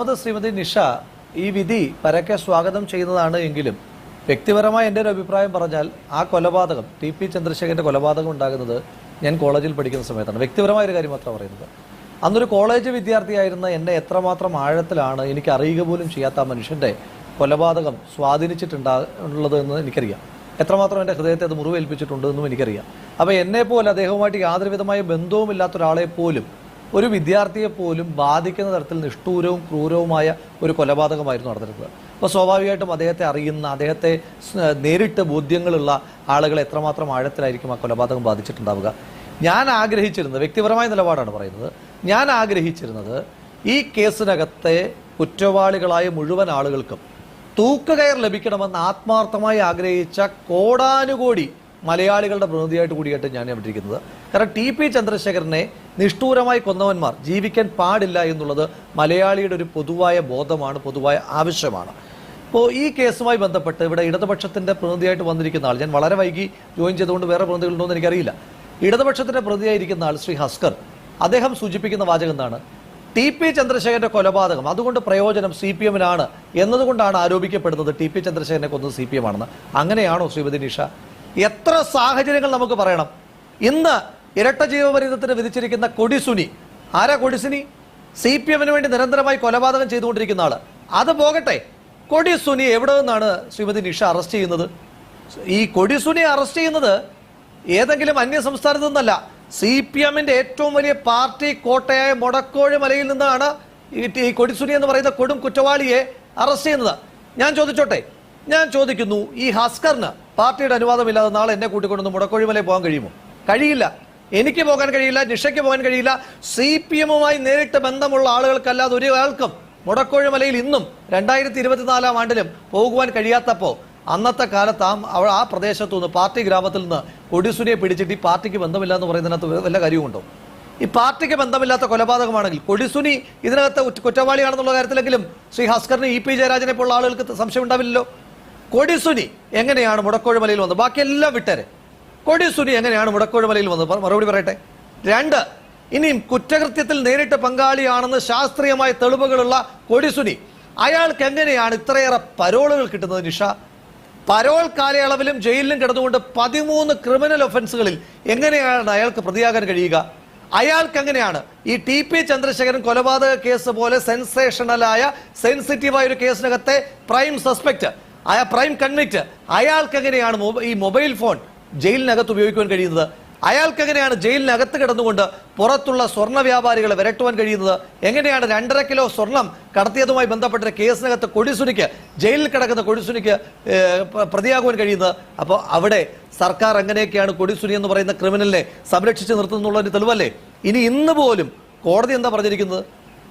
അത് ശ്രീമതി നിഷ ഈ വിധി പരക്കെ സ്വാഗതം ചെയ്യുന്നതാണ് എങ്കിലും വ്യക്തിപരമായ എന്റെ ഒരു അഭിപ്രായം പറഞ്ഞാൽ ആ കൊലപാതകം ടി പി ചന്ദ്രശേഖരന്റെ കൊലപാതകം ഉണ്ടാകുന്നത് ഞാൻ കോളേജിൽ പഠിക്കുന്ന സമയത്താണ്. വ്യക്തിപരമായ ഒരു കാര്യം മാത്രം പറയുന്നത്. അന്നൊരു കോളേജ് വിദ്യാർത്ഥിയായിരുന്ന എന്നെ എത്രമാത്രം ആഴത്തിലാണ് എനിക്ക് അറിയുക പോലും ചെയ്യാത്ത മനുഷ്യന്റെ കൊലപാതകം സ്വാധീനിച്ചിട്ടുണ്ടാ ഉള്ളത് എന്ന് എനിക്കറിയാം. എത്രമാത്രം എന്റെ ഹൃദയത്തെ അത് മുറിവേൽപ്പിച്ചിട്ടുണ്ട് എന്നും എനിക്കറിയാം. അപ്പോൾ എന്നെപ്പോലെ പോലെ അദ്ദേഹവുമായിട്ട് യാതൊരു വിധമായ ബന്ധവുമില്ലാത്ത ഒരാളെ പോലും ഒരു വിദ്യാർത്ഥിയെ പോലും ബാധിക്കുന്ന തരത്തിൽ നിഷ്ഠൂരവും ക്രൂരവുമായ ഒരു കൊലപാതകമായിരുന്നു നടന്നിരുന്നത്. അപ്പോൾ സ്വാഭാവികമായിട്ടും അദ്ദേഹത്തെ അറിയുന്ന അദ്ദേഹത്തെ നേരിട്ട് ബോധ്യങ്ങളുള്ള ആളുകൾ എത്രമാത്രം ആഴത്തിലായിരിക്കും ആ കൊലപാതകം ബാധിച്ചിട്ടുണ്ടാവുക? ഞാൻ ആഗ്രഹിച്ചിരുന്നത് വ്യക്തിപരമായ നിലപാടാണ് പറയുന്നത് ഞാൻ ആഗ്രഹിച്ചിരുന്നത് ഈ കേസിനകത്തെ കുറ്റവാളികളായ മുഴുവൻ ആളുകൾക്കും തൂക്കുകയർ ലഭിക്കണമെന്ന് ആത്മാർത്ഥമായി ആഗ്രഹിച്ച കോടാനുകോടി മലയാളികളുടെ പ്രതിനിധിയായിട്ട് കൂടിയായിട്ട് ഞാൻ ഇവിടെ ഇരിക്കുന്നത്. കാരണം ടി പി ചന്ദ്രശേഖരനെ നിഷ്ഠൂരമായി കൊന്നവന്മാർ ജീവിക്കാൻ പാടില്ല എന്നുള്ളത് മലയാളിയുടെ ഒരു പൊതുവായ ബോധമാണ് പൊതുവായ ആവശ്യമാണ്. ഇപ്പോൾ ഈ കേസുമായി ബന്ധപ്പെട്ട് ഇവിടെ ഇടതുപക്ഷത്തിന്റെ പ്രതിനിധിയായിട്ട് വന്നിരിക്കുന്ന ആൾ ഞാൻ വളരെ വൈകി ജോയിൻ ചെയ്തുകൊണ്ട് വേറെ പ്രതിനിധികളുണ്ടോ എന്ന് എനിക്കറിയില്ല. ഇടതുപക്ഷത്തിന്റെ പ്രതിയായിരിക്കുന്ന ആൾ ശ്രീ ഹസ്കർ അദ്ദേഹം സൂചിപ്പിക്കുന്ന വാചകം എന്താണ്? ടി പി ചന്ദ്രശേഖരന്റെ കൊലപാതകം അതുകൊണ്ട് പ്രയോജനം സി പി എമ്മിനാണ് എന്നതുകൊണ്ടാണ് ആരോപിക്കപ്പെടുന്നത് ടി പി ചന്ദ്രശേഖരനെ കൊന്നത് സി പി എം ആണെന്ന് അങ്ങനെയാണോ ശ്രീമതി നിഷ? എത്ര സാഹചര്യങ്ങൾ നമുക്ക് പറയണം. ഇന്ന് ഇരട്ട ജീവപര്യന്തത്തിന് വിധിച്ചിരിക്കുന്ന കൊടിസുനി. ആരാ കൊടിസുനി? സി പി എമ്മിന് വേണ്ടി നിരന്തരമായി കൊലപാതകം ചെയ്തുകൊണ്ടിരിക്കുന്ന ആൾ. അത് പോകട്ടെ. കൊടിസുനി എവിടെ നിന്നാണ് ശ്രീമതി നിഷ അറസ്റ്റ് ചെയ്യുന്നത്? ഈ കൊടിസുനി അറസ്റ്റ് ചെയ്യുന്നത് ഏതെങ്കിലും അന്യ സംസ്ഥാനത്തു നിന്നല്ല. സി പി എമ്മിന്റെ ഏറ്റവും വലിയ പാർട്ടി കോട്ടയായ മുടക്കോഴി മലയിൽ നിന്നാണ് ഈ കൊടിസുനി എന്ന് പറയുന്ന കൊടും കുറ്റവാളിയെ അറസ്റ്റ് ചെയ്യുന്നത്. ഞാൻ ചോദിച്ചോട്ടെ. ഞാൻ ചോദിക്കുന്നു ഈ ഹസ്കറിന് പാർട്ടിയുടെ അനുവാദമില്ലാതെ നാളെ എന്നെ കൂട്ടിക്കൊണ്ടൊന്ന് മുടക്കൊഴിമലയിൽ പോകാൻ കഴിയുമോ? കഴിയില്ല. എനിക്ക് പോകാൻ കഴിയില്ല നിഷയ്ക്ക് പോകാൻ കഴിയില്ല. സി പി എമ്മുമായി നേരിട്ട് ബന്ധമുള്ള ആളുകൾക്കല്ലാതെ ഒരാൾക്കും ആൾക്കും മലയിൽ ഇന്നും രണ്ടായിരത്തി ഇരുപത്തിനാലാം ആണ്ടിലും പോകുവാൻ കഴിയാത്തപ്പോൾ അന്നത്തെ കാലത്ത് ആ അവൾ ആ പ്രദേശത്തു നിന്ന് പാർട്ടി ഗ്രാമത്തിൽ നിന്ന് കൊടിസുനിയെ പിടിച്ചിട്ട് ഈ പാർട്ടിക്ക് ബന്ധമില്ല എന്ന് പറയുന്നതിനകത്ത് വല്ല കാര്യമുണ്ടോ ഈ പാർട്ടിക്ക് ബന്ധമില്ലാത്ത കൊലപാതകമാണെങ്കിൽ കൊടിസുനി ഇതിനകത്ത് കുറ്റ- കുറ്റവാളിയാണെന്നുള്ള കാര്യത്തിലെങ്കിലും ശ്രീ ഹസ്കറിന് ഇ പി ജയരാജനെ പോലുള്ള ആളുകൾക്ക് സംശയം ഉണ്ടാവില്ലല്ലോ കൊടിസുനി എങ്ങനെയാണ് മുടക്കോഴി മലയിൽ വന്നത് ബാക്കിയെല്ലാം വിട്ടേരെ. കൊടിസുനി എങ്ങനെയാണ് മുടക്കോഴിമലയിൽ വന്നത്? മറുപടി പറയട്ടെ. രണ്ട് ഇനിയും കുറ്റകൃത്യത്തിൽ നേരിട്ട് പങ്കാളിയാണെന്ന് ശാസ്ത്രീയമായ തെളിവുകളുള്ള കൊടിസുനി അയാൾക്ക് എങ്ങനെയാണ് ഇത്രയേറെ പരോളുകൾ കിട്ടുന്നത് നിഷ? പരോൾ കാലയളവിലും ജയിലിലും കിടന്നുകൊണ്ട് പതിമൂന്ന് ക്രിമിനൽ ഒഫൻസുകളിൽ എങ്ങനെയാണ് അയാൾക്ക് പ്രതിയാകാൻ കഴിയുക? അയാൾക്ക് എങ്ങനെയാണ്? ഈ ടി പി ചന്ദ്രശേഖരൻ കൊലപാതക കേസ് പോലെ സെൻസേഷണലായ സെൻസിറ്റീവായ ഒരു കേസിനകത്തെ പ്രൈം സസ്പെക്ട് ആയ പ്രൈം കൺവിക്റ്റ്. അയാൾക്ക് എങ്ങനെയാണ് ഈ മൊബൈൽ ഫോൺ ജയിലിനകത്ത് ഉപയോഗിക്കുവാൻ കഴിയുന്നത്? അയാൾക്ക് എങ്ങനെയാണ് ജയിലിനകത്ത് കിടന്നുകൊണ്ട് പുറത്തുള്ള സ്വർണ വ്യാപാരികളെ വിരട്ടുവാൻ കഴിയുന്നത്? എങ്ങനെയാണ് രണ്ടര കിലോ സ്വർണം കടത്തിയതുമായി ബന്ധപ്പെട്ട കേസിനകത്ത് കൊടിസുനിക്ക് ജയിലിൽ കിടക്കുന്ന കൊടിസുനിക്ക് പ്രതിയാകുവാൻ കഴിയുന്നത്? അപ്പോൾ അവിടെ സർക്കാർ എങ്ങനെയൊക്കെയാണ് കൊടിസുനി എന്ന് പറയുന്ന ക്രിമിനലിനെ സംരക്ഷിച്ച് നിർത്തുന്നുള്ളതിന് തെളിവല്ലേ? ഇനി ഇന്ന് പോലും കോടതി എന്താ പറഞ്ഞിരിക്കുന്നത്?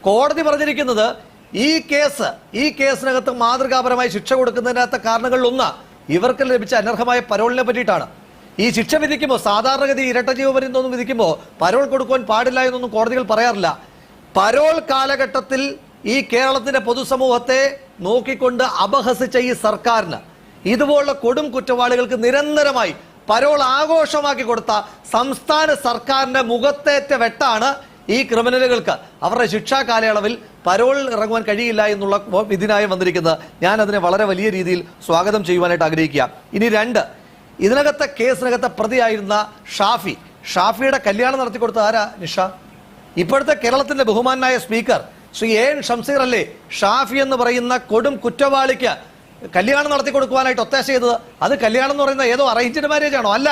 കോടതി പറഞ്ഞിരിക്കുന്നത് ഈ കേസ് ഈ കേസിനകത്ത് മാതൃകാപരമായി ശിക്ഷ കൊടുക്കുന്നതിനകത്ത കാരണങ്ങളിലൊന്ന് ഇവർക്ക് ലഭിച്ച അനർഹമായ പരോളിനെ പറ്റിയിട്ടാണ്. ഈ ശിക്ഷ വിധിക്കുമ്പോൾ സാധാരണഗതി ഇരട്ട ജീവപര്യന്തമൊന്നും വിധിക്കുമ്പോൾ പരോൾ കൊടുക്കുവാൻ പാടില്ല എന്നൊന്നും കോടതികൾ പറയാറില്ല. പരോൾ കാലഘട്ടത്തിൽ ഈ കേരളത്തിന്റെ പൊതുസമൂഹത്തെ നോക്കിക്കൊണ്ട് അപഹസിച്ച ഈ സർക്കാരിന് ഇതുപോലുള്ള കൊടും കുറ്റവാളികൾക്ക് നിരന്തരമായി പരോൾ ആഘോഷമാക്കി കൊടുത്ത സംസ്ഥാന സർക്കാരിന്റെ മുഖത്തേറ്റ വെട്ടാണ് ഈ ക്രിമിനലുകൾക്ക് അവരുടെ ശിക്ഷാ കാലയളവിൽ പരോൾ ഇറങ്ങുവാൻ കഴിയില്ല എന്നുള്ള വിധിനായി വന്നിരിക്കുന്നത് ഞാൻ അതിനെ വളരെ വലിയ രീതിയിൽ സ്വാഗതം ചെയ്യുവാനായിട്ട് ആഗ്രഹിക്കുക ഇനി രണ്ട് ഇതിനകത്തെ കേസിനകത്തെ പ്രതിയായിരുന്ന ഷാഫി ഷാഫിയുടെ കല്യാണം നടത്തി കൊടുത്ത ആരാ നിഷ? ഇപ്പോഴത്തെ കേരളത്തിന്റെ ബഹുമാനായ സ്പീക്കർ ശ്രീ എൻ ഷംസീർ അല്ലേ? ഷാഫി എന്ന് പറയുന്ന കൊടും കുറ്റവാളിക്ക് കല്യാണം നടത്തി കൊടുക്കുവാനായിട്ട് ഒത്താശ ചെയ്തത്. അത് കല്യാണം എന്ന് പറയുന്ന ഏതോ അറേഞ്ച്ഡ് മാരേജ് ആണോ അല്ല.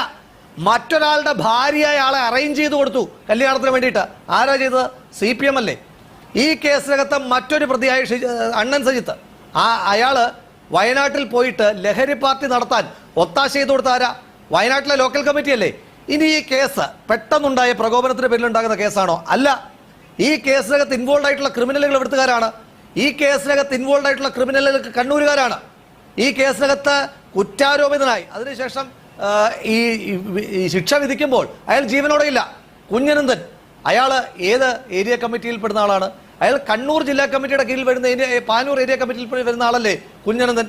മറ്റൊരാളുടെ ഭാര്യയായ ആളെ അറേഞ്ച് ചെയ്ത് കൊടുത്തു കല്യാണത്തിന് വേണ്ടിയിട്ട്. ആരാ ചെയ്തത്? സി പി എം അല്ലേ? ഈ കേസിനകത്ത് മറ്റൊരു പ്രതിയായ അണ്ണൻ സജിത്ത്. ആ അയാൾ വയനാട്ടിൽ പോയിട്ട് ലഹരി പാർട്ടി നടത്താൻ ഒത്താശ ചെയ്ത് കൊടുത്ത ആരാ? വയനാട്ടിലെ ലോക്കൽ കമ്മിറ്റി അല്ലേ? ഇനി ഈ കേസ് പെട്ടെന്നുണ്ടായ പ്രകോപനത്തിന് പേരിൽ ഉണ്ടാകുന്ന കേസാണോ? അല്ല. ഈ കേസിനകത്ത് ഇൻവോൾവ് ആയിട്ടുള്ള ക്രിമിനലുകൾ എവിടുത്തുകാരാണ്? ഈ കേസിനകത്ത് ഇൻവോൾവ് ആയിട്ടുള്ള ക്രിമിനലുകൾക്ക് കണ്ണൂരുകാരാണ്. ഈ കേസിനകത്ത് കുറ്റാരോപിതനായി. അതിനുശേഷം ഈ ശിക്ഷ വിധിക്കുമ്പോൾ അയാൾ ജീവനോടെ ഇല്ല. കുഞ്ഞനന്ദൻ. അയാൾ ഏത് ഏരിയ കമ്മിറ്റിയിൽ പെടുന്ന ആളാണ്? അയാൾ കണ്ണൂർ ജില്ലാ കമ്മിറ്റിയുടെ കീഴിൽ വരുന്ന ഏരിയ പാനൂർ ഏരിയ കമ്മിറ്റിയിൽ വരുന്ന ആളല്ലേ കുഞ്ഞനന്ദൻ?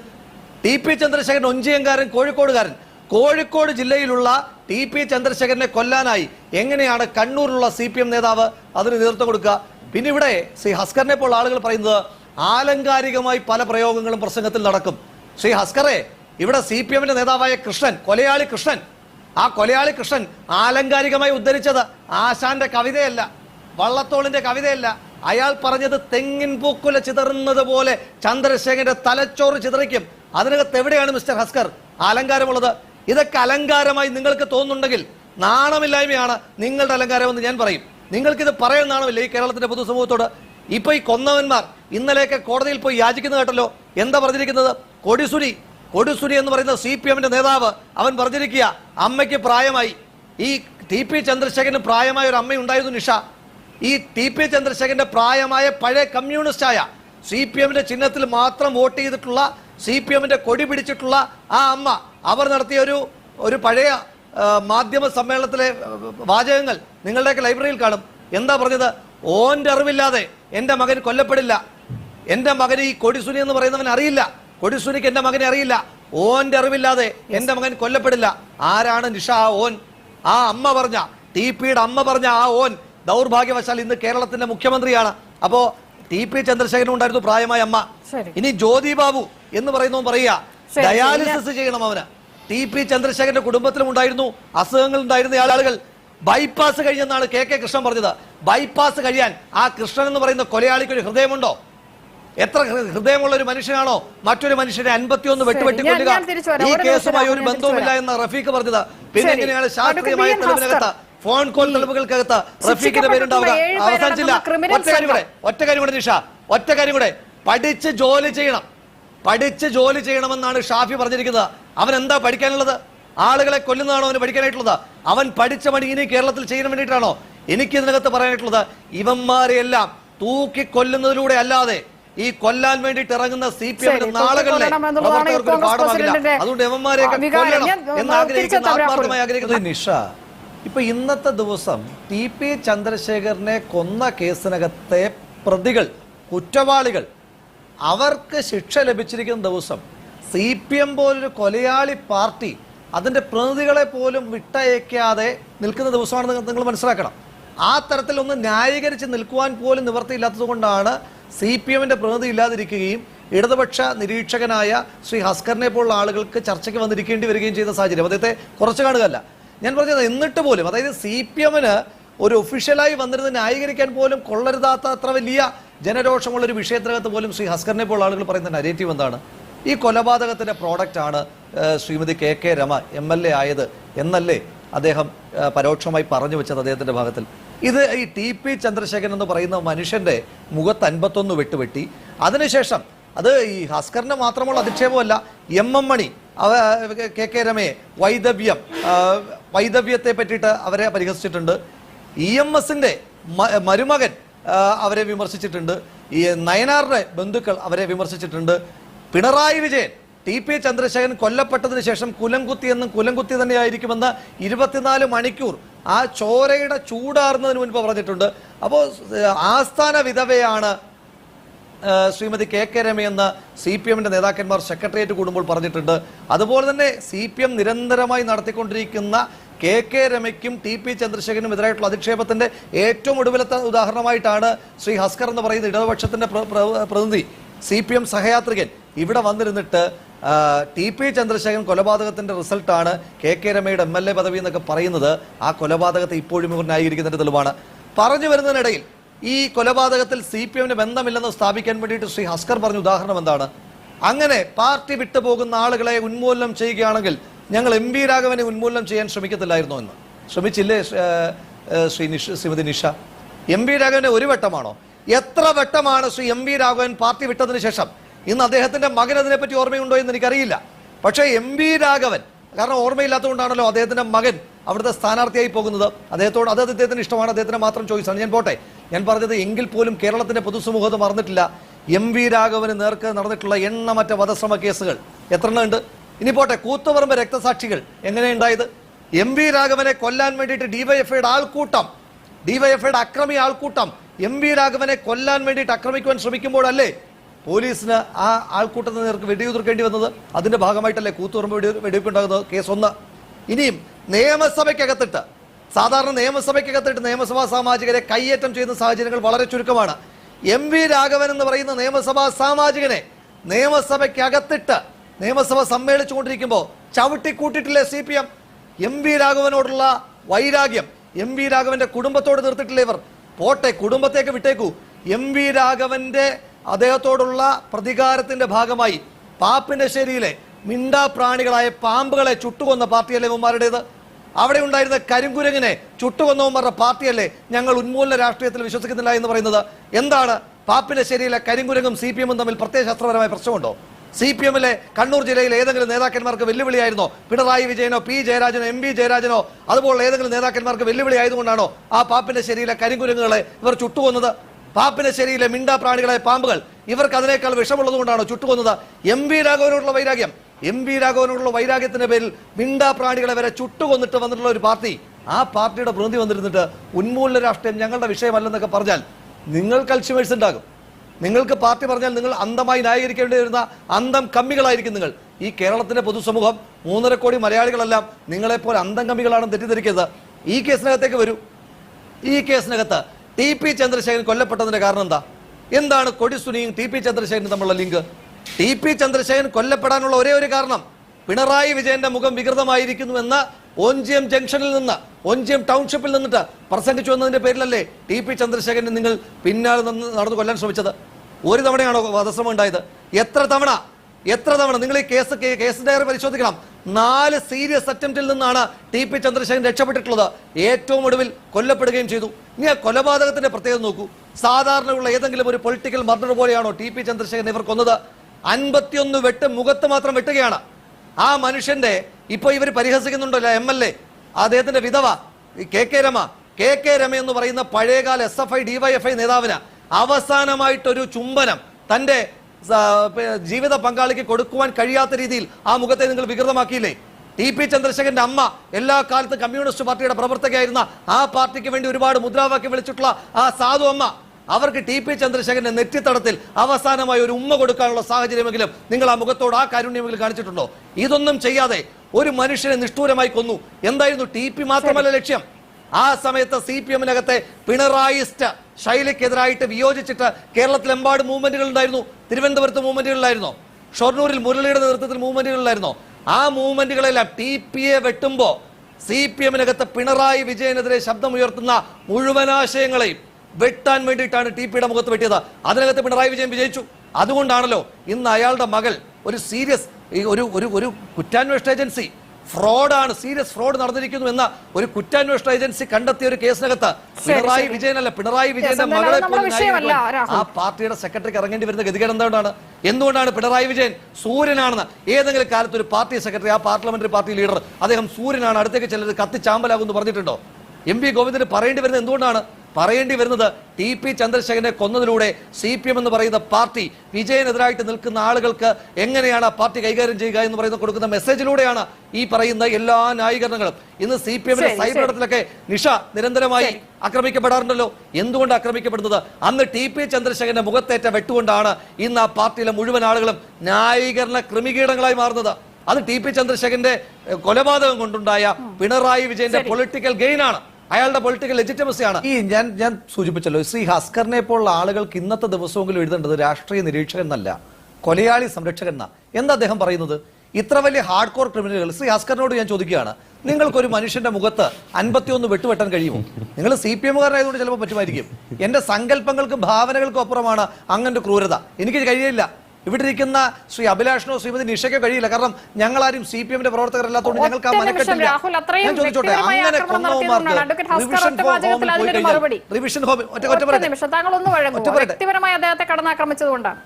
ടി പി ചന്ദ്രശേഖരൻ ഒഞ്ചിയങ്കാരൻ കോഴിക്കോടുകാരൻ. കോഴിക്കോട് ജില്ലയിലുള്ള ടി പി ചന്ദ്രശേഖരനെ കൊല്ലാനായി എങ്ങനെയാണ് കണ്ണൂരിലുള്ള സി പി എം നേതാവ് അതിന് നേതൃത്വം കൊടുക്കുക? പിന്നെ ഇവിടെ ശ്രീ ഹസ്കറിനെ പോലുള്ള ആളുകൾ പറയുന്നത് ആലങ്കാരികമായി പല പ്രയോഗങ്ങളും പ്രസംഗത്തിൽ നടക്കും. ശ്രീ ഹസ്കറെ ഇവിടെ സി പി എമ്മിന്റെ നേതാവായ കൃഷ്ണൻ കൊലയാളി കൃഷ്ണൻ. ആ കൊലയാളി കൃഷ്ണൻ ആലങ്കാരികമായി ഉദ്ധരിച്ചത് ആശാന്റെ കവിതയല്ല വള്ളത്തോളിന്റെ കവിതയല്ല. അയാൾ പറഞ്ഞത് തെങ്ങിൻ പൂക്കുല ചിതറുന്നത് പോലെ ചന്ദ്രശേഖരന്റെ തലച്ചോറ് ചിതറിക്കും. അതിനകത്ത് എവിടെയാണ് മിസ്റ്റർ ഹസ്കർ അലങ്കാരമുള്ളത് ഇതൊക്കെ അലങ്കാരമായി നിങ്ങൾക്ക് തോന്നുന്നുണ്ടെങ്കിൽ നാണമില്ലായ്മയാണ് നിങ്ങളുടെ അലങ്കാരമെന്ന് ഞാൻ പറയും. നിങ്ങൾക്കിത് പറയാൻ നാണമില്ല ഈ കേരളത്തിന്റെ പൊതുസമൂഹത്തോട്. ഇപ്പൊ ഈ കൊന്നവന്മാർ ഇന്നലെയൊക്കെ കോടതിയിൽ പോയി യാചിക്കുന്ന കേട്ടല്ലോ. എന്താ പറഞ്ഞിരിക്കുന്നത്? കൊടിസുരി കൊടിസുരി എന്ന് പറയുന്ന സി പി എമ്മിന്റെ നേതാവ് അവൻ പറഞ്ഞിരിക്കുക അമ്മയ്ക്ക് പ്രായമായി. ഈ ടി പി ചന്ദ്രശേഖരന് പ്രായമായ ഒരു അമ്മയുണ്ടായിരുന്നു നിഷ. ഈ ടി പി ചന്ദ്രശേഖരന്റെ പ്രായമായ പഴയ കമ്മ്യൂണിസ്റ്റായ സി പി എമ്മിന്റെ ചിഹ്നത്തിൽ മാത്രം വോട്ട് ചെയ്തിട്ടുള്ള സി പി എമ്മിന്റെ കൊടി പിടിച്ചിട്ടുള്ള ആ അമ്മ. അവർ നടത്തിയ ഒരു ഒരു പഴയ മാധ്യമ സമ്മേളനത്തിലെ വാചകങ്ങൾ നിങ്ങളുടെയൊക്കെ ലൈബ്രറിയിൽ കാണും. എന്താ പറഞ്ഞത്? ഓന്റെ അറിവില്ലാതെ എന്റെ മകൻ കൊല്ലപ്പെടില്ല. എന്റെ മകന് ഈ കൊടിസുനി എന്ന് പറയുന്നവൻ അറിയില്ല. കൊടിസുനിക്ക് എന്റെ മകനെ അറിയില്ല. ഓന്റെ അറിവില്ലാതെ എന്റെ മകൻ കൊല്ലപ്പെടില്ല. ആരാണ് നിഷ ആ ഓൻ? ആ അമ്മ പറഞ്ഞ ടി പിയുടെ അമ്മ പറഞ്ഞ ആ ഓൻ ദൗർഭാഗ്യവശാൽ ഇന്ന് കേരളത്തിന്റെ മുഖ്യമന്ത്രിയാണ്. അപ്പോ ടി പി ചന്ദ്രശേഖരൻ ഉണ്ടായിരുന്നു പ്രായമായ അമ്മ. ഇനി ജ്യോതി ബാബു എന്ന് പറയുന്നവൻ പറയുക ഡയാലിസിസ് ചെയ്യണം അവന്. ടി പി ചന്ദ്രശേഖരന്റെ കുടുംബത്തിലും ഉണ്ടായിരുന്നു അസുഖങ്ങൾ ഉണ്ടായിരുന്ന ആളുകൾ. ബൈപ്പാസ് കഴിഞ്ഞെന്നാണ് കെ കെ കൃഷ്ണൻ പറഞ്ഞത്. ബൈപ്പാസ് കഴിയാൻ ആ കൃഷ്ണൻ എന്ന് പറയുന്ന കൊലയാളിക്ക് ഒരു ഹൃദയമുണ്ടോ? എത്ര ഹൃദയമുള്ള ഒരു മനുഷ്യനാണോ? മറ്റൊരു മനുഷ്യനെ അൻപത്തിയൊന്ന് വെട്ടുവെട്ടി കൊല്ലുക. ഈ കേസുമായി ഒരു ബന്ധവുമില്ല എന്ന് റഫീഖ് പറഞ്ഞത്. പിന്നെ. എങ്ങനെയാണ് ശാസ്ത്രീയമായ തെളിവിനകത്ത് ഫോൺ കോൾ തെളിവുകൾക്കകത്ത് റഫീഖിന്റെ പേരുണ്ടാവുക. അവസാനിച്ചില്ല ഒറ്റ കാര്യം കൂടെ ഒറ്റ കാര്യം കൂടെ നിഷ. ഒറ്റ കാര്യം കൂടെ. പഠിച്ച് ജോലി ചെയ്യണം. പഠിച്ച് ജോലി ചെയ്യണമെന്നാണ് ഷാഫി പറഞ്ഞിരിക്കുന്നത്. അവൻ എന്താ പഠിക്കാനുള്ളത്? ആളുകളെ കൊല്ലുന്നതാണോ അവന് പഠിക്കാനായിട്ടുള്ളത്? അവൻ പഠിച്ച പണി ഇനി കേരളത്തിൽ ചെയ്യാൻ വേണ്ടിയിട്ടാണോ? എനിക്ക് ഇതിനകത്ത് പറയാനായിട്ടുള്ളത് ഇവന്മാരെയെല്ലാം തൂക്കി കൊല്ലുന്നതിലൂടെ അല്ലാതെ ഈ കൊല്ലാൻ വേണ്ടിട്ട് ഇറങ്ങുന്ന സി പി എം എമ്മിന്റെ നാളുകളിലെ പ്രവർത്തകർക്ക് പാഠമാകില്ല. അതുകൊണ്ട് കൊല്ലണം എന്ന് ആഗ്രഹിക്കുന്ന ആത്മാർത്ഥമായി നിഷ ഇപ്പൊ ഇന്നത്തെ ദിവസം ടി പി ചന്ദ്രശേഖരനെ കൊന്ന കേസിനകത്തെ പ്രതികൾ കുറ്റവാളികൾ അവർക്ക് ശിക്ഷ ലഭിച്ചിരിക്കുന്ന ദിവസം സി പി എം പോലൊരു കൊലയാളി പാർട്ടി അതിന്റെ പ്രതിനിധികളെ പോലും വിട്ടയക്കാതെ നിൽക്കുന്ന ദിവസമാണെന്ന് നിങ്ങൾ മനസ്സിലാക്കണം. ആ തരത്തിൽ ഒന്ന് ന്യായീകരിച്ച് നിൽക്കുവാൻ പോലും നിവർത്തിയില്ലാത്തത് കൊണ്ടാണ് സി പി എമ്മിന്റെ പ്രതിനിധി ഇല്ലാതിരിക്കുകയും ഇടതുപക്ഷ നിരീക്ഷകനായ ശ്രീ ഹസ്കറിനെ പോലുള്ള ആളുകൾക്ക് ചർച്ചയ്ക്ക് വന്നിരിക്കേണ്ടി വരികയും ചെയ്ത സാഹചര്യം. അദ്ദേഹത്തെ കുറച്ച് കാണുകയല്ല. ഞാൻ പറഞ്ഞത് എന്നിട്ട് പോലും അതായത് സി പി എമ്മിന് ഒരു ഒഫീഷ്യലായി വന്നിരുന്ന് ന്യായീകരിക്കാൻ പോലും കൊള്ളരുതാത്ത അത്ര വലിയ ജനരോഷമുള്ള ഒരു വിഷയത്തിനകത്ത് പോലും ശ്രീ ഹസ്കറിനെ പോലുള്ള ആളുകൾ പറയുന്ന നരേറ്റീവ് എന്താണ്? ഈ കൊലപാതകത്തിന്റെ പ്രോഡക്റ്റ് ആണ് Sreemathi K K Rama M L A ആയത് എന്നല്ലേ അദ്ദേഹം പരോക്ഷമായി പറഞ്ഞു വെച്ചത് അദ്ദേഹത്തിന്റെ ഭാഗത്തിൽ. ഇത് ഈ ടി പി ചന്ദ്രശേഖരൻ എന്ന് പറയുന്ന മനുഷ്യന്റെ മുഖത്ത് അൻപത്തൊന്ന് വെട്ടുവെട്ടി. അതിനുശേഷം അത് ഈ ഹസ്കറിന് മാത്രമുള്ള അധിക്ഷേപമല്ല എം എം മണി അവ കെ കെ രമയെ വൈദവ്യം വൈദവ്യത്തെ പറ്റിയിട്ട് അവരെ പരിഹസിച്ചിട്ടുണ്ട്. ഇ എം എസിന്റെ മരുമകൻ അവരെ വിമർശിച്ചിട്ടുണ്ട്. ഈ നയനാറിന്റെ ബന്ധുക്കൾ അവരെ വിമർശിച്ചിട്ടുണ്ട്. പിണറായി വിജയൻ ടി പി ചന്ദ്രശേഖരൻ കൊല്ലപ്പെട്ടതിന് ശേഷം കുലംകുത്തി എന്നും കുലംകുത്തി തന്നെയായിരിക്കുമെന്ന് ഇരുപത്തിനാല് മണിക്കൂർ ആ ചോരയുടെ ചൂടാറുന്നതിന് മുൻപ് പറഞ്ഞിട്ടുണ്ട്. അപ്പോൾ ആസ്ഥാന വിധവയാണ് ശ്രീമതി കെ കെ രമയെന്ന് സി പി എമ്മിന്റെ നേതാക്കന്മാർ സെക്രട്ടേറിയറ്റ് കൂടുമ്പോൾ പറഞ്ഞിട്ടുണ്ട്. അതുപോലെ തന്നെ സി പി എം നിരന്തരമായി നടത്തിക്കൊണ്ടിരിക്കുന്ന കെ കെ രമയ്ക്കും ടി പി ചന്ദ്രശേഖരനും എതിരായിട്ടുള്ള അധിക്ഷേപത്തിന്റെ ഏറ്റവും ഒടുവിലത്തെ ഉദാഹരണമായിട്ടാണ് ശ്രീ ഹസ്കർ എന്ന് പറയുന്ന പ്ര- പ്രതിനിധി സി പി എം സഹയാത്രികൻ ഇവിടെ വന്നിരുന്നിട്ട് ടി പി ചന്ദ്രശേഖരൻ കൊലപാതകത്തിന്റെ റിസൾട്ടാണ് കെ കെ രമയുടെ എം എൽ എ പദവി എന്നൊക്കെ പറയുന്നത്. ആ കൊലപാതകത്തെ ഇപ്പോഴും ഇവർ ന്യായീകരിക്കുന്നതിന്റെ തെളിവാണ്. പറഞ്ഞു വരുന്നതിനിടയിൽ ഈ കൊലപാതകത്തിൽ സി പി എമ്മിന് ബന്ധമില്ലെന്ന് സ്ഥാപിക്കാൻ വേണ്ടിയിട്ട് ശ്രീ ഹസ്കർ പറഞ്ഞ ഉദാഹരണം എന്താണ്? അങ്ങനെ പാർട്ടി വിട്ടുപോകുന്ന ആളുകളെ ഉന്മൂലനം ചെയ്യുകയാണെങ്കിൽ ഞങ്ങൾ എം വി രാഘവനെ ഉന്മൂലനം ചെയ്യാൻ ശ്രമിക്കത്തില്ലായിരുന്നോ എന്ന്? ശ്രമിച്ചില്ലേ ശ്രീ- നിഷ ശ്രീമതി നിഷ? എം വി രാഘവനെ ഒരു വട്ടമാണോ? എത്ര വട്ടമാണ് Sree M V Raghavan party വിട്ടതിന് ശേഷം ഇന്ന് അദ്ദേഹത്തിന്റെ മകൻ അതിനെപ്പറ്റി ഓർമ്മയുണ്ടോ എന്ന് എനിക്കറിയില്ല. പക്ഷേ എം വി രാഘവൻ കാരണം ഓർമ്മയില്ലാത്തതുകൊണ്ടാണല്ലോ അദ്ദേഹത്തിന്റെ മകൻ അവിടുത്തെ സ്ഥാനാർത്ഥിയായി പോകുന്നത്. അദ്ദേഹത്തോട് അത് അദ്ദേഹത്തിന് ഇഷ്ടമാണ് അദ്ദേഹത്തിന് മാത്രം ചോയ്സാണ് ഞാൻ പോട്ടെ. ഞാൻ പറഞ്ഞത് എങ്കിൽ പോലും കേരളത്തിന്റെ പൊതുസമൂഹത്തെ മറന്നിട്ടില്ല. എം വി രാഘവന് നേർക്ക് നടന്നിട്ടുള്ള എണ്ണമറ്റ വധശ്രമ കേസുകൾ എത്ര ഉണ്ട്? ഇനി പോട്ടെ കൂത്തുപറമ്പ് രക്തസാക്ഷികൾ എങ്ങനെയുണ്ടായത് എം വി രാഘവനെ കൊല്ലാൻ വേണ്ടിയിട്ട് ഡിവൈഎഫ്ഐയുടെ ആൾക്കൂട്ടം ഡിവൈഎഫ്ഐയുടെ അക്രമി ആൾക്കൂട്ടം എം വി രാഘവനെ കൊല്ലാൻ വേണ്ടിയിട്ട് ആക്രമിക്കുവാൻ ശ്രമിക്കുമ്പോഴല്ലേ പോലീസിന് ആ ആൾക്കൂട്ടത്തിന് നേർക്ക് വെടിയുതിർക്കേണ്ടി വന്നത് അതിന്റെ ഭാഗമായിട്ടല്ലേ കൂത്തുപറമ്പ് വെടി വെടിവെപ്പ് ഉണ്ടാകുന്നത് കേസ് ഒന്ന്. ഇനിയും നിയമസഭയ്ക്കകത്തിട്ട് സാധാരണ നിയമസഭയ്ക്കകത്തിട്ട് നിയമസഭാ സാമാജികരെ കയ്യേറ്റം ചെയ്യുന്ന സാഹചര്യങ്ങൾ വളരെ ചുരുക്കമാണ്. എം വി രാഘവൻ എന്ന് പറയുന്ന നിയമസഭാ സാമാജികനെ നിയമസഭയ്ക്കകത്തിട്ട് നിയമസഭ സമ്മേളിച്ചുകൊണ്ടിരിക്കുമ്പോൾ ചവിട്ടിക്കൂട്ടിട്ടില്ലേ C P M? M V രാഘവനോടുള്ള വൈരാഗ്യം എം വി രാഘവന്റെ കുടുംബത്തോട് തീർത്തിട്ടില്ലേ ഇവർ? പോട്ടെ കുടുംബത്തേക്ക് വിട്ടേക്കൂ. എം വി രാഘവന്റെ അദ്ദേഹത്തോടുള്ള പ്രതികാരത്തിന്റെ ഭാഗമായി പാപ്പിന്റെ ശരിയിലെ മിണ്ടാ പ്രാണികളായ പാമ്പുകളെ ചുട്ടുകൊന്ന പാർട്ടിയല്ലേ ഉമ്മാരുടേത് അവിടെ ഉണ്ടായിരുന്ന കരിങ്കുരങ്ങിനെ ചുട്ടുകൊന്നവന്മാരുടെ പാർട്ടിയല്ലേ ഞങ്ങൾ ഉന്മൂലന രാഷ്ട്രീയത്തിൽ വിശ്വസിക്കുന്നില്ല എന്ന് പറയുന്നത്? എന്താണ് പാപ്പിന്റെ ശരിയിലെ കരിങ്കുരങ്ങും സി പി എമ്മും തമ്മിൽ പ്രത്യയശാസ്ത്രപരമായ പ്രശ്നമുണ്ടോ? സി പി എമ്മിലെ കണ്ണൂർ ജില്ലയിലെ ഏതെങ്കിലും നേതാക്കന്മാർക്ക് വെല്ലുവിളിയായിരുന്നോ? പിണറായി വിജയനോ പി ജയരാജനോ എം ബി ജയരാജനോ അതുപോലുള്ള ഏതെങ്കിലും നേതാക്കന്മാർക്ക് വെല്ലുവിളി ആയതുകൊണ്ടാണോ ആ പാപ്പിന്റെ ശരിയിലെ കരിങ്കുരങ്ങുകളെ ഇവർ ചുട്ടുകൊന്നത്? പാപ്പിന്റെ ശരിയിലെ മിണ്ടാ പ്രാണികളായ പാമ്പുകൾ ഇവർക്ക് അതിനേക്കാൾ വിഷമുള്ളത് കൊണ്ടാണോ ചുട്ടുകൊന്നത്? എം വി രാഘവനോടുള്ള വൈരാഗ്യം. എം വി രാഘവനോടുള്ള വൈരാഗ്യത്തിന്റെ പേരിൽ മിണ്ടാ പ്രാണികളെ വരെ ചുട്ടുകൊന്നിട്ട് വന്നിട്ടുള്ള ഒരു പാർട്ടി. ആ പാർട്ടിയുടെ പ്രതിനിധി വന്നിരുന്നിട്ട് ഉന്മൂലന രാഷ്ട്രീയം ഞങ്ങളുടെ വിഷയമല്ലെന്നൊക്കെ പറഞ്ഞാൽ നിങ്ങൾ കൾച്യമേഴ്സ് ഉണ്ടാകും. നിങ്ങൾക്ക് പാർട്ടി പറഞ്ഞാൽ നിങ്ങൾ അന്തമായി ന്യായീകരിക്കേണ്ടി വരുന്ന അന്തം കമ്മികളായിരിക്കും നിങ്ങൾ. ഈ കേരളത്തിന്റെ പൊതുസമൂഹം മൂന്നര കോടി മലയാളികളെല്ലാം നിങ്ങളെപ്പോലെ അന്തം കമ്മികളാണ് തെറ്റിദ്ധരിക്കരുത്. ഈ കേസിനകത്തേക്ക് വരൂ. ഈ കേസിനകത്ത് ടി പി ചന്ദ്രശേഖരൻ കൊല്ലപ്പെട്ടതിന്റെ കാരണം എന്താ? എന്താണ് കൊടിസുനിയും ടി പി ചന്ദ്രശേഖരനും തമ്മിലുള്ള ലിങ്ക്? ടി പി ചന്ദ്രശേഖരൻ കൊല്ലപ്പെടാനുള്ള ഒരേ ഒരു കാരണം പിണറായി വിജയന്റെ മുഖം വികൃതമായിരിക്കുന്നു എന്ന് ഒഞ്ചിയം ജംഗ്ഷനിൽ നിന്ന് ഒഞ്ചിയം ടൗൺഷിപ്പിൽ നിന്നിട്ട് പ്രസംഗിച്ചു എന്നതിന്റെ പേരിലല്ലേ ടി പി ചന്ദ്രശേഖരനെ നിങ്ങൾ പിന്നാലെ നിന്ന് നടന്നു കൊല്ലാൻ ശ്രമിച്ചത്? ഒരു തവണയാണോ വധശ്രമം ഉണ്ടായത്? എത്ര തവണ? എത്ര തവണ? നിങ്ങൾ ഈ കേസ് കേസ് ഡയറി പരിശോധിക്കണം. നാല് സീരിയസ് അറ്റംപ്റ്റിൽ നിന്നാണ് ടി പി ചന്ദ്രശേഖരൻ രക്ഷപ്പെട്ടിട്ടുള്ളത്. ഏറ്റവും ഒടുവിൽ കൊല്ലപ്പെടുകയും ചെയ്തു. ഇനി ആ കൊലപാതകത്തിന്റെ പ്രത്യേകത നോക്കൂ. സാധാരണയുള്ള ഏതെങ്കിലും ഒരു പൊളിറ്റിക്കൽ മർഡർ പോലെയാണോ ടി പി ചന്ദ്രശേഖരൻ ഇവർ കൊന്നത്? അൻപത്തിയൊന്ന് വെട്ട് മുഖത്ത് മാത്രം വെട്ടുകയാണ്. ആ മനുഷ്യന്റെ ഇപ്പൊ ഇവർ പരിഹസിക്കുന്നുണ്ടല്ലോ എം എൽ എ. അദ്ദേഹത്തിന്റെ വിധവ K K Rama. K K Rama എന്ന് പറയുന്ന പഴയകാല S F I D Y F I നേതാവിന് അവസാനമായിട്ടൊരു ചുംബനം തന്റെ ജീവിത പങ്കാളിക്ക് കൊടുക്കുവാൻ കഴിയാത്ത രീതിയിൽ ആ മുഖത്തെ നിങ്ങൾ വികൃതമാക്കിയില്ലേ? ടി പി ചന്ദ്രശേഖരന്റെ അമ്മ എല്ലാ കാലത്തും കമ്മ്യൂണിസ്റ്റ് പാർട്ടിയുടെ പ്രവർത്തകയായിരുന്ന ആ പാർട്ടിക്ക് വേണ്ടി ഒരുപാട് മുദ്രാവാക്യം വിളിച്ചിട്ടുള്ള ആ സാധു അമ്മ അവർക്ക് ടി പി ചന്ദ്രശേഖരന്റെ നെറ്റിത്തടത്തിൽ അവസാനമായി ഒരു ഉമ്മ കൊടുക്കാനുള്ള സാഹചര്യമെങ്കിലും നിങ്ങൾ ആ മുഖത്തോട് ആ കാരുണ്യമെങ്കിലും കാണിച്ചിട്ടുണ്ടോ? ഇതൊന്നും ചെയ്യാതെ ഒരു മനുഷ്യനെ നിഷ്ഠൂരമായി കൊന്നു. എന്തായിരുന്നു ടി പി മാത്രമല്ല ലക്ഷ്യം? ആ സമയത്ത് സി പി എമ്മിനകത്തെ പിണറായിസ്റ്റ് ശൈലിക്കെതിരായിട്ട് വിയോജിച്ചിട്ട് കേരളത്തിലെമ്പാട് മൂവ്മെന്റുകൾ ഉണ്ടായിരുന്നു തിരുവനന്തപുരത്ത് മൂവ്മെന്റുകളിലായിരുന്നോ. ഷൊർണൂരിൽ മുരളിയുടെ നേതൃത്വത്തിൽ മൂവ്മെന്റുകളിലായിരുന്നോ. ആ മൂവ്മെന്റുകളെല്ലാം ടി പി എ വെട്ടുമ്പോ സി പി എമ്മിനകത്ത് പിണറായി വിജയനെതിരെ ശബ്ദമുയർത്തുന്ന മുഴുവൻ ആശയങ്ങളെയും വെട്ടാൻ വേണ്ടിയിട്ടാണ് ടി പിയുടെ മുഖത്ത് വെട്ടിയത്. അതിനകത്ത് പിണറായി വിജയൻ വിജയിച്ചു. അതുകൊണ്ടാണല്ലോ ഇന്ന് അയാളുടെ മകൾ ഒരു സീരിയസ് ഒരു ഒരു ഒരു കുറ്റാന്വേഷണ ഏജൻസി ഫ്രോഡാണ് സീരിയസ് ഫ്രോഡ് നടന്നിരിക്കുന്നു എന്ന ഒരു കുറ്റാന്വേഷണ ഏജൻസി കണ്ടെത്തിയ ഒരു കേസിനകത്ത് പിണറായി വിജയനല്ല പിണറായി വിജയന്റെ മകളെ പോലും ആ പാർട്ടിയുടെ സെക്രട്ടറിക്ക് ഇറങ്ങേണ്ടി വരുന്ന ഗതികേട് എന്തുകൊണ്ടാണ്? എന്തുകൊണ്ടാണ് പിണറായി വിജയൻ സൂര്യനാണെന്ന്? ഏതെങ്കിലും കാലത്ത് ഒരു പാർട്ടി സെക്രട്ടറി ആ പാർലമെന്ററി പാർട്ടി ലീഡർ അദ്ദേഹം സൂര്യനാണ് അടുത്തേക്ക് ചെല്ലരുത് കത്തി ചാമ്പലാകും എന്ന് പറഞ്ഞിട്ടുണ്ടോ? എം പി ഗോവിന്ദന് പറയേണ്ടി വരുന്നത് എന്തുകൊണ്ടാണ്? പറയേണ്ടി വരുന്നത് ടി പി ചന്ദ്രശേഖരനെ കൊന്നതിലൂടെ സി പി എം എന്ന് പറയുന്ന പാർട്ടി വിജയനെതിരായിട്ട് നിൽക്കുന്ന ആളുകൾക്ക് എങ്ങനെയാണ് ആ പാർട്ടി കൈകാര്യം ചെയ്യുക എന്ന് പറയുന്ന കൊടുക്കുന്ന മെസ്സേജിലൂടെയാണ് ഈ പറയുന്ന എല്ലാ ന്യായീകരണങ്ങളും. ഇന്ന് സി പി എമ്മിന്റെ സൈബർ. ഇടത്തിലൊക്കെ നിഷ നിരന്തരമായി ആക്രമിക്കപ്പെടാറുണ്ടല്ലോ. എന്തുകൊണ്ട് ആക്രമിക്കപ്പെടുന്നത്? അന്ന് ടി പി ചന്ദ്രശേഖരന്റെ മുഖത്തേറ്റ വെട്ടുകൊണ്ടാണ് ഇന്ന് ആ പാർട്ടിയിലെ മുഴുവൻ ആളുകളും ന്യായീകരണ ക്രിമികീടങ്ങളായി മാറുന്നത്. അത് ടി പി ചന്ദ്രശേഖരന്റെ കൊലപാതകം കൊണ്ടുണ്ടായ പിണറായി വിജയന്റെ പൊളിറ്റിക്കൽ ഗെയിൻ ആണ് അയാളുടെ പൊളിറ്റിക്കൽ ലെജിറ്റമസി ആണ്. ഈ ഞാൻ ഞാൻ സൂചിപ്പിച്ചല്ലോ ശ്രീ ഹസ്കറിനെ പോലുള്ള ആളുകൾക്ക് ഇന്നത്തെ ദിവസമെങ്കിലും എഴുതേണ്ടത് രാഷ്ട്രീയ നിരീക്ഷകൻ എന്നല്ല കൊലയാളി സംരക്ഷകൻ എന്നാ എന്താ അദ്ദേഹം പറയുന്നത്? ഇത്ര വലിയ ഹാർഡ് കോർ ക്രിമിനലുകൾ ശ്രീ ഹസ്കറിനോട് ഞാൻ ചോദിക്കുകയാണ് നിങ്ങൾക്കൊരു മനുഷ്യന്റെ മുഖത്ത് അൻപത്തിയൊന്ന് വെട്ടുവെട്ടാൻ കഴിയുമോ? നിങ്ങൾ സി പി എമ്മുകാരനായതുകൊണ്ട് ചിലപ്പോൾ പറ്റുമായിരിക്കും. എന്റെ സങ്കല്പങ്ങൾക്കും ഭാവനകൾക്കും അപ്പുറമാണ് അങ്ങനത്തെ ക്രൂരത. എനിക്ക് കഴിയില്ല ഇവിടെ ഇരിക്കുന്ന ശ്രീ അഭിലാഷിനോ ശ്രീമതി നിഷയ്ക്കോ കഴിയില്ല. കാരണം ഞങ്ങളാരും സി പി എമ്മിന്റെ പ്രവർത്തകരല്ലാത്തതുകൊണ്ട് ഞങ്ങൾക്ക് ആ മനക്കെട്ടില്ല അത്രയും ഞാൻ ചോദിച്ചോട്ടെ അങ്ങനെ കൊന്നവന്മാർക്ക് റിവിഷൻ ഹോമിൽ ഒറ്റ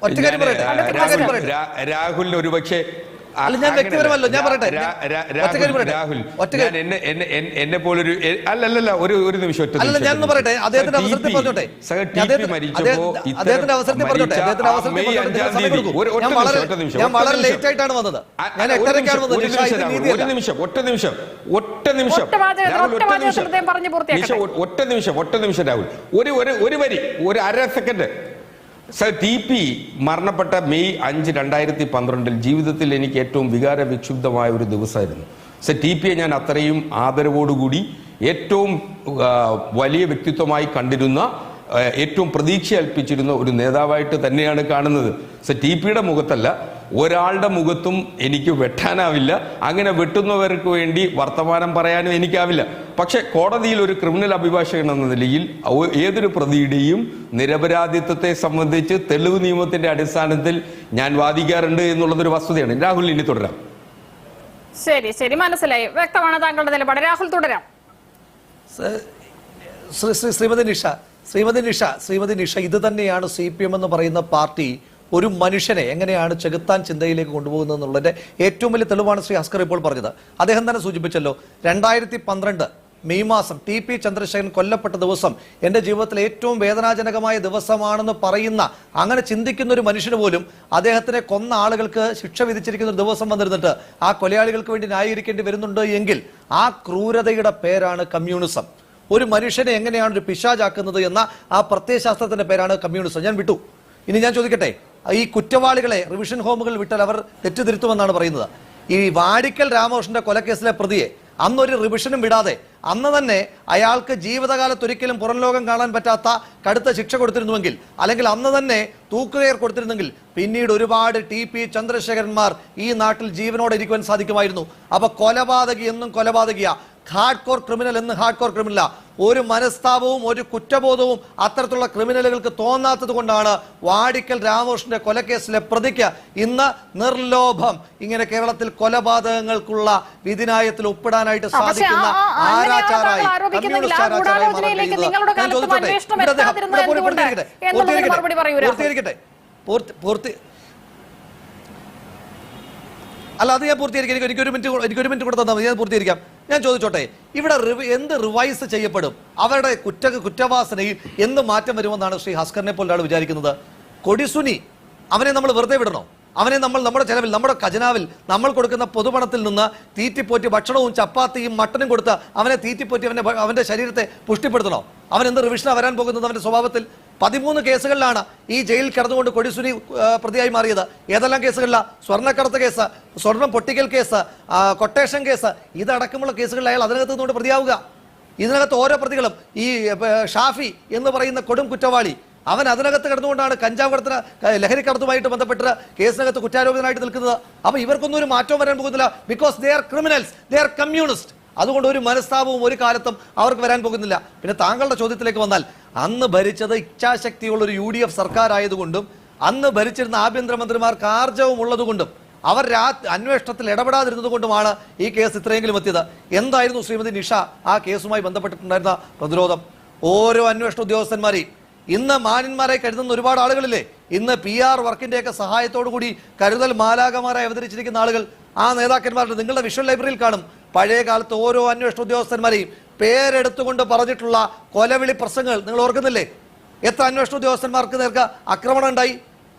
ഒറ്റ കാര്യം പറയട്ടെ. രാഹുലിന് ഒരുപക്ഷെ ഞാൻ അങ്ങനെയല്ല. വ്യക്തിപരമല്ലോ, ഞാൻ പറയട്ടെ. രാഹുൽ. ഞാൻ എന്നെ പോലൊരു അല്ലല്ല ഒരു ഒരു നിമിഷം ഒറ്റ അല്ല ഒറ്റ പറയട്ടെ. അദ്ദേഹത്തിന്റെ അവസരത്തിൽ പറഞ്ഞോട്ടെ. അദ്ദേഹത്തിന്റെ അവസരത്തിൽ പറഞ്ഞോട്ടെ. അദ്ദേഹത്തിന്റെ അവസരത്തിൽ ഞാൻ വളരെ ഞാൻ വളരെ ലേറ്റ് ആയിട്ടാണ് വന്നത്. ഞാൻ എട്ടരക്കാണ് വന്നത്. ഒരു നിമിഷം, ഒറ്റ നിമിഷം ഒറ്റ നിമിഷം. ഒറ്റ നിമിഷം ഒറ്റ നിമിഷം രാഹുൽ. ഒരു ഒരു ഒരു വരി ഒരു അര സെക്കൻഡ്. സർ ടി പി മരണപ്പെട്ട മെയ് അഞ്ച് രണ്ടായിരത്തി പന്ത്രണ്ടിൽ ജീവിതത്തിൽ എനിക്ക് ഏറ്റവും വികാര വിക്ഷുബ്ധമായ ഒരു ദിവസമായിരുന്നു. സർ ടി പിയെ ഞാൻ അത്രയും ആദരവോടുകൂടി ഏറ്റവും വലിയ വ്യക്തിത്വമായി കണ്ടിരുന്ന ഏറ്റവും പ്രതീക്ഷ അൽപ്പിച്ചിരുന്ന ഒരു നേതാവായിട്ട് തന്നെയാണ് കാണുന്നത്. സർ ടി പിയുടെ മുഖത്തല്ല ഒരാളുടെ മുഖത്തും എനിക്ക് വെട്ടാനാവില്ല. അങ്ങനെ വെട്ടുന്നവർക്ക് വേണ്ടി വർത്തമാനം പറയാനും എനിക്കാവില്ല. പക്ഷേ കോടതിയിൽ ഒരു ക്രിമിനൽ അഭിഭാഷകൻ എന്ന നിലയിൽ ഏതൊരു പ്രതിയുടെയും നിരപരാധിത്വത്തെ സംബന്ധിച്ച് തെളിവ് നിയമത്തിന്റെ അടിസ്ഥാനത്തിൽ ഞാൻ വാദിക്കാറുണ്ട് എന്നുള്ളതൊരു വസ്തുതയാണ്. രാഹുൽ ഇനി തുടരാം. ശരി ശരി. മനസ്സിലായി. വ്യക്തമാണ് താങ്കളുടെ നിലപാട്. രാഹുൽ തുടരാം. സ- ശ്രീ- ശ്രീ- ശ്രീമതി നിഷ ശ്രീമതി നിഷ ശ്രീമതി നിഷ ഇത് തന്നെയാണ് സി പി എം എന്ന് പറയുന്ന പാർട്ടി ഒരു മനുഷ്യനെ എങ്ങനെയാണ് ചെകുത്താൻ ചിന്തയിലേക്ക് കൊണ്ടുപോകുന്നത് എന്നുള്ളതിന്റെ ഏറ്റവും വലിയ തെളിവാണ് ശ്രീ അസ്കർ ഇപ്പോൾ പറഞ്ഞത്. അദ്ദേഹം തന്നെ സൂചിപ്പിച്ചല്ലോ രണ്ടായിരത്തി പന്ത്രണ്ട് മെയ് മാസം ടി പി ചന്ദ്രശേഖരൻ കൊല്ലപ്പെട്ട ദിവസം എന്റെ ജീവിതത്തിലെ ഏറ്റവും വേദനാജനകമായ ദിവസമാണെന്ന് പറയുന്ന അങ്ങനെ ചിന്തിക്കുന്ന ഒരു മനുഷ്യന് പോലും അദ്ദേഹത്തിനെ കൊന്ന ആളുകൾക്ക് ശിക്ഷ വിധിച്ചിരിക്കുന്ന ഒരു ദിവസം വന്നിരുന്നിട്ട് ആ കൊലയാളികൾക്ക് വേണ്ടി ന്യായീകരിക്കേണ്ടി വരുന്നുണ്ട് എങ്കിൽ ആ ക്രൂരതയുടെ പേരാണ് കമ്മ്യൂണിസം. ഒരു മനുഷ്യനെ എങ്ങനെയാണ് ഒരു പിശാചാക്കുന്നത് എന്ന ആ പ്രത്യയശാസ്ത്രത്തിന്റെ പേരാണ് കമ്മ്യൂണിസം. ഞാൻ വിട്ടു. ഇനി ഞാൻ ചോദിക്കട്ടെ ഈ കുറ്റവാളികളെ റിവിഷൻ ഹോമുകളിൽ വിട്ടാൽ അവർ തെറ്റുതിരുത്തുമെന്നാണ് പറയുന്നത്. ഈ വാടിക്കൽ രാമകൃഷ്ണന്റെ കൊലക്കേസിലെ പ്രതിയെ അന്നൊരു റിവിഷനും വിടാതെ അന്ന് തന്നെ അയാൾക്ക് ജീവിതകാലത്തൊരിക്കലും പുറം ലോകം കാണാൻ പറ്റാത്ത കടുത്ത ശിക്ഷ കൊടുത്തിരുന്നുവെങ്കിൽ അല്ലെങ്കിൽ അന്ന് തന്നെ തൂക്കുകയർ കൊടുത്തിരുന്നെങ്കിൽ പിന്നീട് ഒരുപാട് ടി പി ചന്ദ്രശേഖരന്മാർ ഈ നാട്ടിൽ ജീവനോടെ ഇരിക്കുവാൻ സാധിക്കുമായിരുന്നു. അപ്പൊ കൊലപാതകി എന്നും കൊലപാതകിയ. ഹാർഡ് കോർ ക്രിമിനൽ എന്ന് ഹാർഡ് കോർ ക്രിമിനല ഒരു മനസ്താപവും ഒരു കുറ്റബോധവും അത്തരത്തിലുള്ള ക്രിമിനലുകൾക്ക് തോന്നാത്തത് കൊണ്ടാണ് വാടിക്കൽ രാമകൃഷ്ണന്റെ കൊലക്കേസിലെ പ്രതിക്ക് ഇന്ന് നിർലോഭം. ഇങ്ങനെ കേരളത്തിൽ കൊലപാതകങ്ങൾക്കുള്ള വിധിനായത്തിൽ ഒപ്പിടാനായിട്ട് സാധിക്കുന്ന ആരാചാരായി? കമ്മ്യൂണിസ്റ്റ്? പൂർത്തീകരിക്കട്ടെ. പൂർത്തീകരിക്കട്ടെ. പൂർത്തി അല്ല അത് ഞാൻ പൂർത്തീകരിക്കാം. എനിക്ക് എനിക്കൊരു മിനിറ്റ് എനിക്ക് എനിക്കൊരു മിനിറ്റ് കൂടെ തന്നാൽ മതി. ഞാൻ പൂർത്തീകരിക്കാം. ഞാൻ ചോദിച്ചോട്ടെ ഇവിടെ എന്ത് റിവൈസ് ചെയ്യപ്പെടും? അവരുടെ കുറ്റ കുറ്റവാസനയിൽ എന്ത് മാറ്റം വരുമെന്നാണ് ശ്രീ ഹസ്കറിനെ പോലെ ഒരാൾ വിചാരിക്കുന്നത്? കൊടിസുനി അവനെ നമ്മൾ വെറുതെ വിടണോ? അവനെ നമ്മൾ നമ്മുടെ ചെലവിൽ നമ്മുടെ ഖജനാവിൽ നമ്മൾ കൊടുക്കുന്ന പൊതുപണത്തിൽ നിന്ന് തീറ്റിപ്പോറ്റി ഭക്ഷണവും ചപ്പാത്തിയും മട്ടനും കൊടുത്ത് അവനെ തീറ്റിപ്പോറ്റി അവന്റെ അവന്റെ ശരീരത്തെ പുഷ്ടിപ്പെടുത്തണോ? അവൻ എന്ത് റിവിഷനാണ് വരാൻ പോകുന്നത് അവന്റെ സ്വഭാവത്തിൽ? പതിമൂന്ന് കേസുകളിലാണ് ഈ ജയിലിൽ കിടന്നുകൊണ്ട് കൊടിസുനി പ്രതിയായി മാറിയത്. ഏതെല്ലാം കേസുകളിലാണ് സ്വർണക്കടത്ത് കേസ് സ്വർണം പൊട്ടിക്കൽ കേസ് കൊട്ടേഷൻ കേസ് ഇതടക്കമുള്ള കേസുകളിൽ അയാൾ അതിനകത്ത് നിന്നുകൊണ്ട് പ്രതിയാവുക. ഇതിനകത്ത് ഓരോ പ്രതികളും ഈ ഷാഫി എന്ന് പറയുന്ന കൊടും കുറ്റവാളി അവൻ അതിനകത്ത് കിടന്നുകൊണ്ടാണ് കഞ്ചാവ് കടത്തിന് ലഹരി കടത്തുമായിട്ട് ബന്ധപ്പെട്ട് കേസിനകത്ത് കുറ്റാരോപിതനായിട്ട് നിൽക്കുന്നത്. അപ്പൊ ഇവർക്കൊന്നും ഒരു മാറ്റവും വരാൻ പോകുന്നില്ല. Because they are criminals they are communist അതുകൊണ്ട് ഒരു മനസ്താപവും ഒരു കാലത്തും അവർക്ക് വരാൻ പോകുന്നില്ല. പിന്നെ താങ്കളുടെ ചോദ്യത്തിലേക്ക് വന്നാൽ അന്ന് ഭരിച്ചത് ഇച്ഛാശക്തിയുള്ള ഒരു യു ഡി എഫ് സർക്കാർ ആയതുകൊണ്ടും അന്ന് ഭരിച്ചിരുന്ന ആഭ്യന്തരമന്ത്രിമാർക്ക് ആർജവും ഉള്ളതുകൊണ്ടും അവർ രാ അന്വേഷണത്തിൽ ഇടപെടാതിരുന്നത് കൊണ്ടുമാണ് ഈ കേസ് ഇത്രയെങ്കിലും എത്തിയത്. എന്തായിരുന്നു ശ്രീമതി നിഷ ആ കേസുമായി ബന്ധപ്പെട്ടിട്ടുണ്ടായിരുന്ന പ്രതിരോധം? ഓരോ അന്വേഷണ ഉദ്യോഗസ്ഥന്മാരെയും. ഇന്ന് മാന്യന്മാരെ കരുതുന്ന ഒരുപാട് ആളുകളില്ലേ? ഇന്ന് പി ആർ വർക്കിന്റെയൊക്കെ സഹായത്തോടു കൂടി കരുതൽ മാലാകമാരായി അവതരിച്ചിരിക്കുന്ന ആളുകൾ. ആ നേതാക്കന്മാരുടെ നിങ്ങളുടെ വിഷ്വൽ ലൈബ്രറിയിൽ കാണും. പഴയ കാലത്ത് ഓരോ അന്വേഷണ ഉദ്യോഗസ്ഥന്മാരെയും പേരെടുത്തുകൊണ്ട് പറഞ്ഞിട്ടുള്ള കൊലവിളി പ്രസംഗങ്ങൾ നിങ്ങൾ ഓർക്കുന്നില്ലേ? എത്ര അന്വേഷണ ഉദ്യോഗസ്ഥന്മാർക്ക് നേർക്ക് ആക്രമണം ഉണ്ടായി?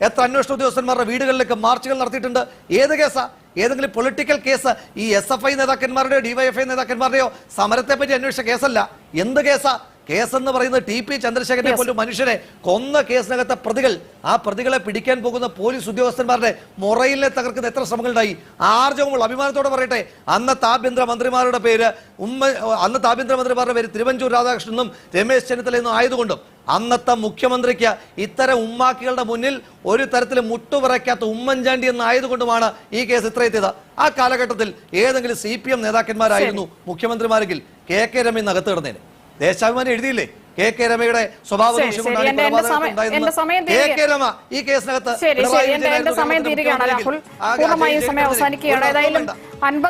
എത്ര അന്വേഷണ ഉദ്യോഗസ്ഥന്മാരുടെ വീടുകളിലേക്ക് മാർച്ചുകൾ നടത്തിയിട്ടുണ്ട്? ഏത് കേസാ? ഏതെങ്കിലും പൊളിറ്റിക്കൽ കേസ് ഈ എസ് എഫ് ഐ നേതാക്കന്മാരുടെയോ ഡിവൈഎഫ്ഐ നേതാക്കന്മാരുടെയോ സമരത്തെ പറ്റി അന്വേഷിച്ച കേസല്ല. എന്ത് കേസാ? കേസ് എന്ന് പറയുന്നത് ടി പി ചന്ദ്രശേഖരനെ. പോലും മനുഷ്യനെ കൊന്ന കേസിനകത്തെ പ്രതികൾ. ആ പ്രതികളെ പിടിക്കാൻ പോകുന്ന പോലീസ് ഉദ്യോഗസ്ഥന്മാരുടെ മുറയിലെ തകർക്കുന്ന എത്ര ശ്രമങ്ങളുണ്ടായി? ആർജവമുള്ള അഭിമാനത്തോടെ പറയട്ടെ. അന്നത്തെ ആഭ്യന്തര മന്ത്രിമാരുടെ പേര് ഉമ്മ അന്നത്തെ ആഭ്യന്തര മന്ത്രിമാരുടെ പേര് തിരുവഞ്ചൂർ രാധാകൃഷ്ണനും രമേശ് ചെന്നിത്തലയെന്നും ആയതുകൊണ്ടും അന്നത്തെ മുഖ്യമന്ത്രിക്ക് ഇത്തരം ഉമ്മാക്കികളുടെ മുന്നിൽ ഒരു തരത്തിൽ മുട്ടുപറയ്ക്കാത്ത ഉമ്മൻചാണ്ടി എന്നായതുകൊണ്ടുമാണ് ഈ കേസ് ഇത്ര എത്തിയത് ആ കാലഘട്ടത്തിൽ ഏതെങ്കിലും സി പി എം നേതാക്കന്മാരായിരുന്നു മുഖ്യമന്ത്രിമാരെങ്കിൽ കെ കെ രമ അകത്ത് കിടന്നേനെ. ദേശാഭിമാനി എഴുതിയില്ലേ? കെ കെ രമയുടെ സ്വഭാവ കെ കെ രമ ഈ കേസിനകത്ത് സമയം പൂർണമായും അവസാനിക്കുകയാണ്. ഏതായാലും